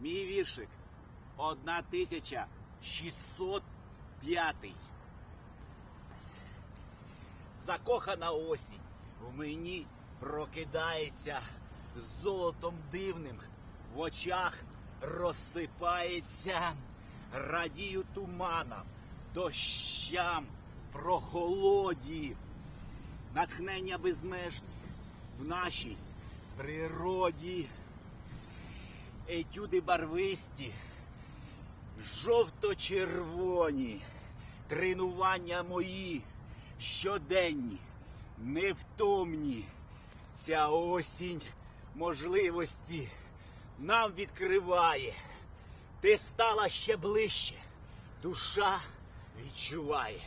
Мій віршик. 1605. Закохана осінь. В мені прокидається з золотом дивним, в очах розсипається, радію туманам, дощам, прохолоді, натхнення безмежні в нашій природі, етюди барвисті, жовто-червоні, тренування мої щоденні, невтомні. Ця осінь можливості нам відкриває. Ти стала ще ближче, душа відчуває.